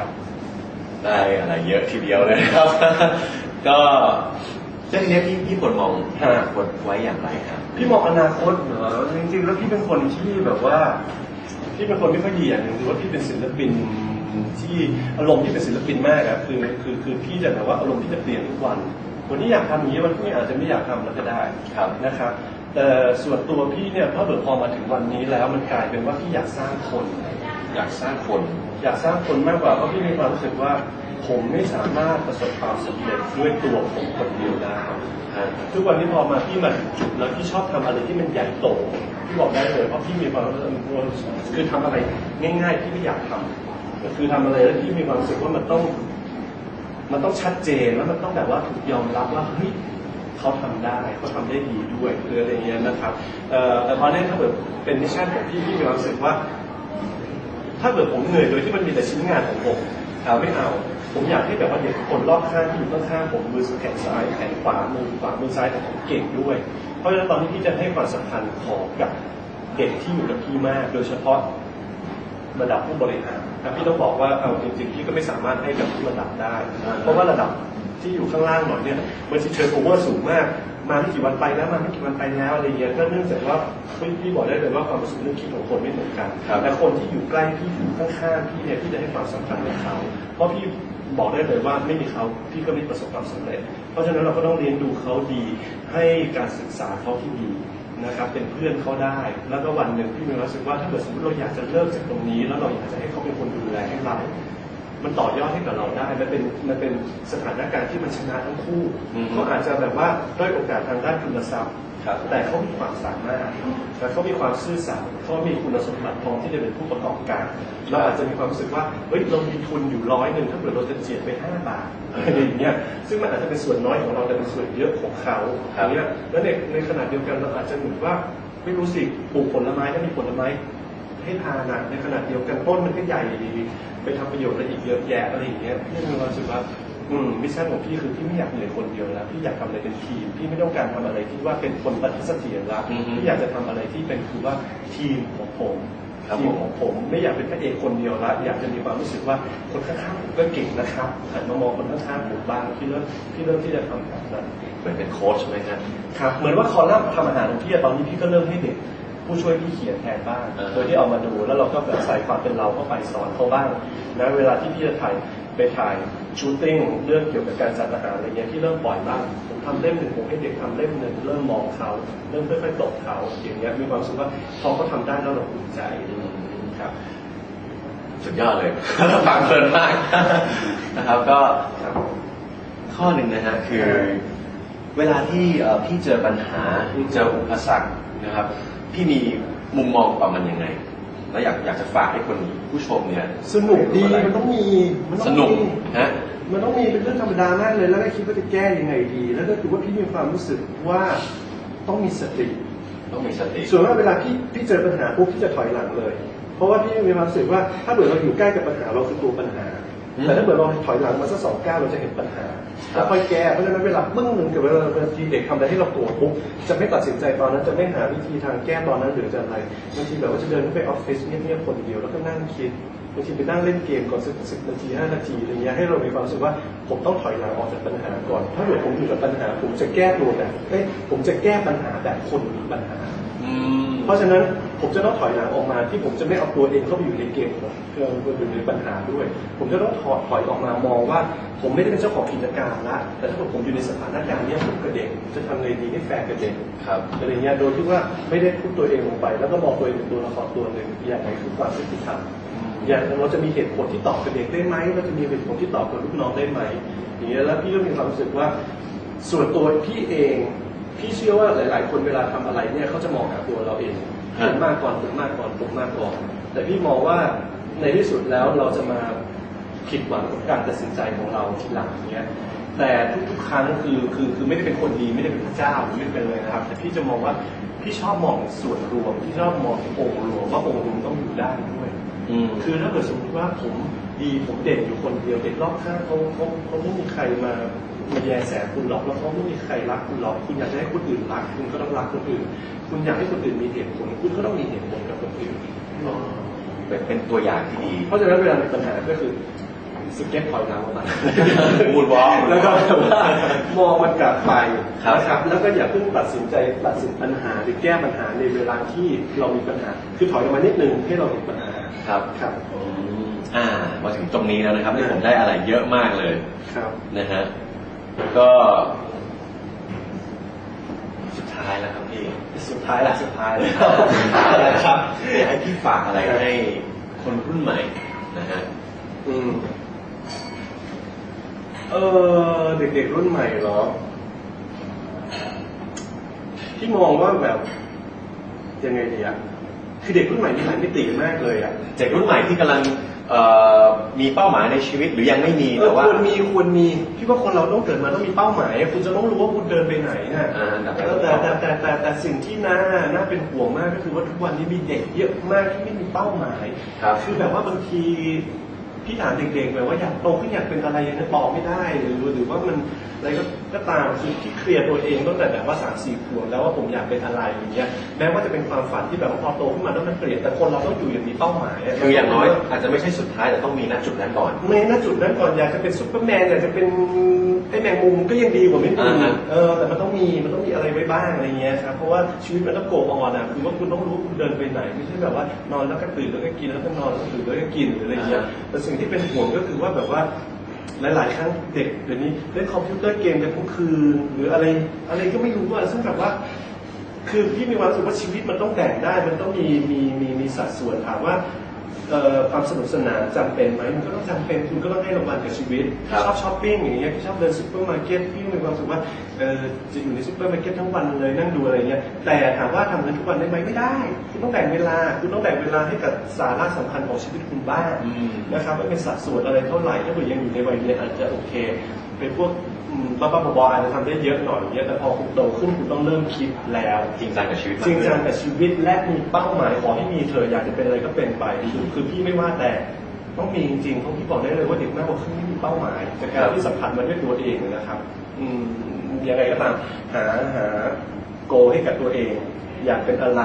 ครับ ได้อะไรเยอะทีเดียวเลยนะครับ ก็เรื่องนี้พี่พี่ควรมองฮะควรไว้อย่างไรครับพี่มองอนาคตเหรอจริงๆ แล้วพี่เป็นคนที่แบบว่าพี่เป็นคนไม่ค่อยดีอย่างหนึ่งคือว่าพี่เป็นศิลปินที่อารมณ์ที่เป็นศิลปินมากอะคือคือคือพี่จะแบบว่าอารมณ์ที่จะเปลี่ยนทุกวันวันนี้อยากทำอย่างนี้วันพรุ่งนี้อาจจะไม่อยากทำแล้วก็ได้ครับนะครับแต่ส่วนตัวพี่เนี่ยถ้าเกิดพอมาถึงวันนี้แล้วมันกลายเป็นว่าพี่อยากสร้างคน อยากสร้างคน อยากสร้างคนมากกว่าเพราะพี่มีความรู้สึกว่าผมไม่สามารถประสบความสำเร็จด้วยตัวผมคนเดียวได้ทุกวันนี้พอมาพี่มาถึงจุดแล้วพี่ชอบทำอะไรที่มันใหญ่โตพี่บอกได้เลยเพราะพี่มีความรู้สึกว่าคือทำอะไรง่าย ๆ ที่ไม่อยากทำคือทำอะไรแล้วที่มีความรู้สึกว่ามันต้อง มันต้องชัดเจนแล้วมันต้องแบบว่าถูกยอมรับว่าเฮ้ยเขาทำได้เขาทำได้ดีด้วยหรืออะไรเงี้ยนะครับแต่พอเนี่ยถ้าเกิดเป็นมิชชั่นของพี่พี่มีความรู้สึกว่า ถ้าเกิดผมเหนื่อยโดยที่มันมีแต่ชิ้นงานของผมเอาไม่เอา ผมอยากให้แบบว่าเด็กคนรอบข้างที่อยู่ข้างๆผมมือแขนซ้ายแขนขวามือขวามือซ้ายแต่ผมเก่งด้วย เพราะฉะนั้นตอนนี้พี่จะให้ความสำคัญของกับเด็กที่อยู่กับพี่มาก โดยเฉพาะระดับผู้บริหารนะพี่ต้องบอกว่าเอาจริงๆพี่ก็ไม่สามารถให้กับทุกระดับได้ เพราะว่าระดับที่อยู่ข้างล่างหน่อยเนี่ยมันจะเชิญโอเวอร์สูงมาก มาไม่กี่วันไปแล้วมาไม่กี่วันไปแล้วอะไรเงี้ยก็เนื่องจากว่าพี่พี่บอกได้เลยว่าความรู้สึกเรื่องคิดของคนไม่เหมือนกันครับแต่คนที่อยู่ใกล้พี่อยู่ข้างๆพี่เนี่ยพี่จะให้ความสำคัญกับเขาเพราะพี่บอกได้เลยว่าไม่มีเขาพี่ก็ไม่ประสบความสำเร็จ เพราะฉะนั้นเราก็ต้องเรียนดูเขาดีให้การศึกษาเขาที่ดีนะครับเป็นเพื่อนเขาได้ แล้วก็วันหนึ่งพี่มีความรู้สึกว่าถ้าเกิดสมมติเราอยากจะเลิกจากตรงนี้ แล้วเราอยากจะให้เขาเป็นคนดูแลให้เรา มันต่อยอดให้กับเราได้ มันเป็นมันเป็นสถานการณ์ที่มันชนะทั้งคู่อืม เขาอาจจะแบบว่าด้อยโอกาสทางด้านคุณทรัพย์ ครับ แต่เขามีความสามารถและเขามีความซื่อสัตย์เขามีคุณสมบัติพร้อมที่จะเป็นผู้ประกอบการ เราอาจจะมีความรู้สึกว่า เฮ้ย เรามีทุนอยู่ร้อยหนึ่งถ้าเกิดเราจะเจียดไปห้าบาทอะไรอย่างเงี้ย ซึ่งมันอาจจะเป็นส่วนน้อยของเราแต่เป็นส่วนเยอะของเขาครับอย่างเงี้ย แล้วในในขณะเดียวกันเราอาจจะเหมือนว่า ไม่รู้สิ ปลูกผลไม้ถ้ามีผลไม้ให้ทานนะในขณะเดียวกันต้นมันก็ใหญ่ดี ไปทำประโยชน์อะไรอีกเยอะแยะอะไรอย่างเงี้ยพี่มีความรู้สึกว่าอืมมิชชั่นของพี่คือพี่ไม่อยากเหนื่อยคนเดียวแล้วพี่อยากทำอะไรเป็นทีม พี่ไม่ต้องการทำอะไรที่ว่าเป็นคนปฏิเสธละอือฮึพี่อยากจะทำอะไรที่เป็นคือว่าทีมของผมครับทีมของผมไม่อยากเป็นพระเอกคนเดียวละอยากจะมีความรู้สึกว่าคนข้างๆผมก็เก่งนะครับหันมามองคนข้างๆผมบ้างพี่เริ่มพี่เริ่มที่จะทำแบบนั้นเหมือนเป็นโค้ชไหมครับครับเหมือนว่าคอลัมน์ทำอาหารของพี่อะตอนนี้พี่ก็เริ่มให้เด็ก ผู้ช่วยพี่เขียนแทนบ้างอ่าโดยที่เอามาดูแล้วเราก็แบบใส่ความเป็นเราเข้าไปสอนเขาบ้างนะเวลาที่พี่จะถ่ายไปถ่ายชูตติ้งเรื่องเกี่ยวกับการจัดอาหารอะไรเงี้ยที่เริ่มปล่อยบ้างผมทำเล่มหนึ่งผมให้เด็กทำเล่มหนึ่งเริ่มมองเขาเริ่มค่อยๆตกเขาอย่างเงี้ยมีความรู้สึกว่าพอเขาทำได้แล้วเราภูมิใจครับสุดยอดเลยฟังเพลินมากนะครับก็ครับข้อหนึ่งนะฮะคือ เวลาที่เอ่อพี่เจอปัญหาเจออุปสรรค นะครับ พี่มีมุมมองต่อมันยังไง แล้วอยากอยากจะฝากให้คนผู้ชมเนี่ยสนุกดีรู้อะไรมันต้องมีมันสต้องนุกมีฮะมันต้องมีเป็นเรื่องธรรมดามากเลย แล้วก็คิดว่าจะแก้ยังไงดี แล้วก็คือว่าพี่มีความรู้สึกว่าต้องมีสติ ต้องมีสติ ส่วนมากเวลาพี่พี่เจอปัญหาปุ๊บพี่จะถอยหลังเลย เพราะว่าพี่มีความรู้สึกว่าถ้าเกิดเราอยู่ใกล้กับปัญหาเราคือตัวปัญหาอืม แต่ถ้าเกิดเราถอยหลังมาสักสองก้าวเราจะเห็นปัญหาครัแล้บวค่อยแก้เพราะฉะนั้นเวลาปึ้งหนึ่งกับเวลาบางทีเด็กทำอะไรให้เราโกรธปุ๊บจะไม่ตัดสินใจตอนนั้นจะไม่หาวิธีทางแก้ตอนนั้นหรือจะอะไรบางทีแบบว่าจะเดินเข้าไปออฟฟิศเงียบๆคนเดียวแล้วก็นั่งคิดบางทีไปนั่งเล่นเกมก่อนสักสิบนาทีห้านาทีอะไรเงี้ยให้เรามีความรู้สึกว่าผมต้องถอยหลังออกจากปัญหาก่อน ถ้าเกิดผมอยู่กับปัญหา ผมจะแก้ตัวแบบเอ้ยผมจะแก้ปัญหาแบบคนมีปัญหา อืม เพราะฉะนั้นผมจะต้องถอยหลังออกมาที่ผมจะไม่เอาตัวเองเข้าไปอยู่ในเกมของเพื่อนคนอื่นในปัญหาด้วย ผมจะต้องถอยถอยออกมามองว่า ผมไม่ได้เป็นเจ้าของกิจการละแต่ถ้าเกิดผมอยู่ในสถานการณ์เนี้ยผมกับเด็กจะทำไงดีให้แฟร์กับเด็กครับอะไรเงี้ยโดยที่ว่าไม่ได้พูดตัวเองลงไป แล้วก็มองตัวเองเป็นตัวละครตัวหนึ่งอย่างไรคือความยุติธรรมอย่างเราจะมีเหตุผลที่ตอบกับเด็กได้ไหมเราจะมีเหตุผลที่ตอบกับลูกน้องได้ไหมอย่างเงี้ยแล้วพี่ก็มีความรู้สึกว่าส่วนตัวพี่เอง พี่เชื่อว่าหลาย ๆ คนเวลาทำอะไรเนี่ยเขาจะมองหาตัวเราเองฮะผมมากก่อนผมมากก่อนผมมากก่อน แต่พี่มองว่าในที่สุดแล้วเราจะมาผิดหวังกับการตัดสินใจของเราทีหลังเนี้ยแต่ทุกๆครั้งคือคือคือไม่ได้เป็นคนดีไม่ได้เป็นพระเจ้าไม่ได้เป็นเลยนะครับ แต่พี่จะมองว่าพี่ชอบมองส่วนรวมพี่ชอบมององค์รวมว่าองค์รวมต้องอยู่ได้ด้วยอืมคือถ้าเกิดสมมติว่าผมดีผมเด่นอยู่คนเดียวเด็กรอบข้างเขาเขาเขาไม่มีใครมา มาแยแสคุณหรอกแล้วเขาไม่มีใครรักคุณหรอกคุณอยากจะให้คนอื่นรัก คุณก็ต้องรักคนอื่น คุณอยากให้คนอื่นมีเหตุผลคุณก็ต้องมีเหตุผลกับคนอื่นอ๋อเป็นเป็นตัวอย่างที่ดี เพราะฉะนั้นเวลามีปัญหาก็คือสเก็ตถอยหลังออกมามูนวอล์กแล้วก็แบบว่ามองมันกลับไปครับนะครับแล้วก็อย่าเพิ่งตัดสินใจตัดสินปัญหาหรือแก้ปัญหาในเวลาที่เรามีปัญหา คือถอยออกมานิดนึงให้เราเห็นปัญหาครับครับอืมอ่ามาถึงตรงนี้แล้วนะครับที่ผมได้อะไรเยอะมากเลยครับนะฮะ ก็ สุดท้ายแล้วครับพี่ สุดท้ายละสุดท้ายเลยอะไรครับอยากให้พี่ฝากอะไรให้คนรุ่นใหม่นะฮะอืมเออเด็กๆรุ่นใหม่เหรอ ที่มองว่าแบบยังไงดีอะคือเด็กรุ่นใหม่มีหลายมิติมากเลยอะ เด็กรุ่นใหม่ที่กำลังเอ่อ มีเป้าหมายในชีวิตหรือยังไม่มีเอแต่อว่า ควรมีควรมีพี่ว่าคนเราต้องเกิดมาต้องมีเป้าหมายอะคุณจะต้องรู้ว่าคุณเดินไปไหนน่ะอ่าอันดับแรกแต่แต่แต่แต่แต่สิ่งที่น่าน่าเป็นห่วงมากก็คือว่าทุกวันนี้มีเด็กเยอะมากที่ไม่มีเป้าหมายครับคือแบบว่าบางที พี่ถามเด็กๆแบบว่าอยากโตขึ้นอยากเป็นอะไรยังไงบอกไม่ได้หรือหรือว่ามันอะไรก็ก็ตามคือที่เคลียร์ตัวเองตั้งแต่แบบว่าสามสี่ขวบแล้วว่าผมอยากเป็นอะไรอย่างเงี้ยแม้ว่าจะเป็นความฝันที่แบบว่าพอโตขึ้นมาต้องมันเปลี่ยนแต่คนเราต้องอยู่อย่างมีเป้าหมายะคืออย่างน้อยอาจจะไม่ใช่สุดท้ายแต่ต้องมีณจุดนั้นก่อนในณจุดนั้นก่อนอยากจะเป็นซุปเปอร์แมนอยากจะเป็น ไอ้แมงมุมก็ยังดีกว่าไม่มีอ่าฮะ เออแต่มันต้องมีมันต้องมีอะไรไว้บ้างอะไรเงี้ยครับเพราะว่าชีวิตมันต้องโกออนอะคือว่าคุณต้องรู้ว่าคุณเดินไปไหนไม่ใช่แบบว่านอนแล้วก็ตื่นแล้วก็กินแล้วก็นอนแล้วก็ตื่นแล้วก็กินหรืออะไรเงี้ยแต่สิ่งที่เป็นห่วงก็คือว่าแบบว่า หลาย ๆ ครั้งเด็กเดี๋ยวนี้เล่นคอมพิวเตอร์เกมกันทุกคืน หรืออะไรอะไรก็ไม่รู้ว่าซึ่งแบบว่า คือพี่มีความรู้สึกว่าชีวิตมันต้องแบ่งได้ มันต้องมีมีมีมีสัดส่วนถามว่าเอ่อ ความสนุกสนานจำเป็นไหมมันก็ต้องจำเป็นคุณก็ต้องให้รางวัลกับชีวิตครับชอบช้อปปิ้งอย่างเงี้ยพี่ชอบเดินซูเปอร์มาร์เก็ตพี่มีความรู้สึกว่าเออจะอยู่ในซูเปอร์มาร์เก็ตทั้งวันเลยนั่งดูอะไรเงี้ยแต่ถามว่าทำกันทุกวันได้ไหมไม่ได้ คุณต้องแบ่งเวลา คุณต้องแบ่งเวลาให้กับสาระสำคัญของชีวิตคุณบ้างอืมนะครับว่าเป็นสัดส่วนอะไรเท่าไหร่ถ้าเกิดยังอยู่ในวัยเรียนอาจจะโอเค เป็นพวกอืมบ้าๆบอๆอาจจะทำได้เยอะหน่อยเยอะแต่พอคุณโตขึ้นคุณต้องเริ่มคิดแล้วจริงจังกับชีวิตมากจริงจังขึ้นกับชีวิตและมีเป้าหมายขอให้มีเธออยากจะเป็นอะไรก็เป็นไปคือคือพี่ไม่ว่าแต่ต้องมีจริงๆเพราะพี่บอกได้เลยว่าเด็กมากกว่าครึ่งไม่มีเป้าหมายจากการที่สัมผัสมาด้วยตัวเองนะครับ อืมยังไงก็ตามหาหาโกให้กับตัวเอง อยากเป็นอะไร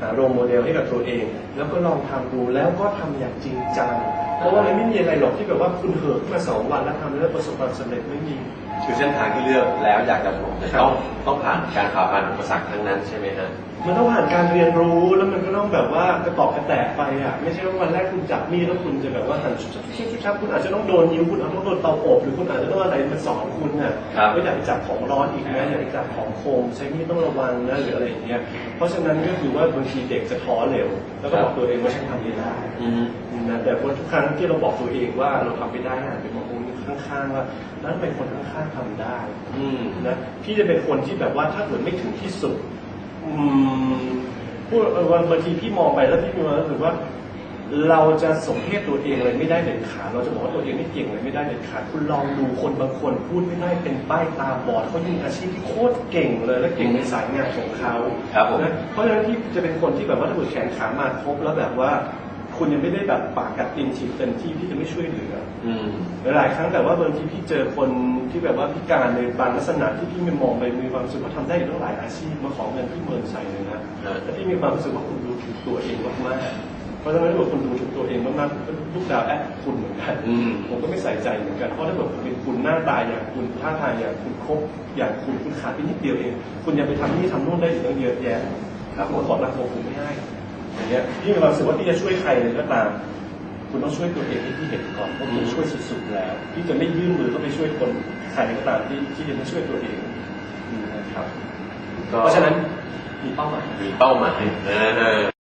หาโรโมเดลให้กับตัวเอง แล้วก็ลองทำดูแล้วก็ทำอย่างจริงจังเพราะว่ามันไม่มีอะไรหรอกที่แบบว่าคุณเหินขึ้นมาสองวันแล้วทำแล้วประสบความสำเร็จไม่มี คือเส้นทางที่เลือกแล้วอยากจะผมจะครับต้องต้องผ่านการฝ่าฟันอุปสรรคทั้งนั้นใช่ไหมฮะมันต้องผ่านการเรียนรู้แล้วมันก็ต้องแบบว่ากระตอกกระแตกไปอะไม่ใช่ว่าวันแรกคุณจับมีดแล้วคุณจะแบบว่าหันชุบชุบชุบชุบชุบคุณอาจจะต้องโดนนิ้วคุณอาจจะต้องโดนเตาอบหรือคุณอาจจะต้องอะไรมาสอนคุณน่ะครับไม่อยากไปจับของร้อนอีกนะอยากไปจับของคมใช้มีดต้องระวังนะหรืออะไรอย่างเงี้ยเพราะฉะนั้นก็คือว่าบางทีเด็กจะท้อเร็ว แล้วก็บอกตัวเองว่าฉันทำไม่ได้อืมนะแต่ว่าทุกครั้งที่เราบอกตัวเองว่าเราทำไม่ได้หันไปมองคน ข้างๆว่าแล้วทำไมคนข้างๆทำได้อืมนะพี่จะเป็นคนที่แบบว่าถ้าเกิดไม่ถึงที่สุดอืมพูดเออบางทีพี่มองไปแล้วพี่มีความรู้สึกว่า เราจะสมเพศตัวเองเลยไม่ได้เด็ดขาดเราจะบอกว่าตัวเองไม่เก่งเลยไม่ได้เด็ดขาดคุณลองดูคนบางคนพูดไม่ได้เป็นป้ายตาบอดเขามีอาชีพที่โคตรเก่งเลยและเก่งในสายงานของเขาครับผมนะเพราะฉะนั้นพี่จะเป็นคนที่แบบว่าถ้าเกิดแขนขามาครบแล้วแบบว่า คุณยังไม่ได้แบบปากกัดตีนฉีกเต็มที่พี่จะไม่ช่วยเหลือ อืมหลายๆครั้งแต่ว่าบางทีพี่เจอคนที่แบบว่าพิการในบางลักษณะที่พี่ไม่มองไปมีความรู้สึกว่าทำได้ตั้งหลายอาชีพมาขอเงินพี่เมินใส่เลยนะแต่พี่มีความรู้สึกว่าคุณดูถูกตัวเองมากๆเพราะฉะนั้นถ้าเกิดคุณดูถูกตัวเองมากๆลูกดาวแอดคุณเหมือนกันอืม ผมก็ไม่ใส่ใจเหมือนกันเพราะถ้าเกิดคุณเป็นคุณหน้าตาอย่างคุณท่าทางอย่างคุณครบอย่างคุณคุณขาดไปนิดเดียวเอง คุณยังไปทำนี่ทำโน่นได้อีกตั้งเยอะแยะครับผมขอรักตัวผมไม่ได้ อย่างเงี้ยพี่มีความรู้สึกว่าพี่จะช่วยใครเลยก็ตาม คุณต้องช่วยตัวเองให้พี่เห็นก่อนว่าคุณช่วยสุดๆแล้วพี่จะไม่ยื่นมือเข้าไปช่วยคนใครก็ตามที่ที่จะไม่ช่วยตัวเองนะครับก็เพราะฉะนั้นมีเป้าหมายมีเป้าหมายนะฮะ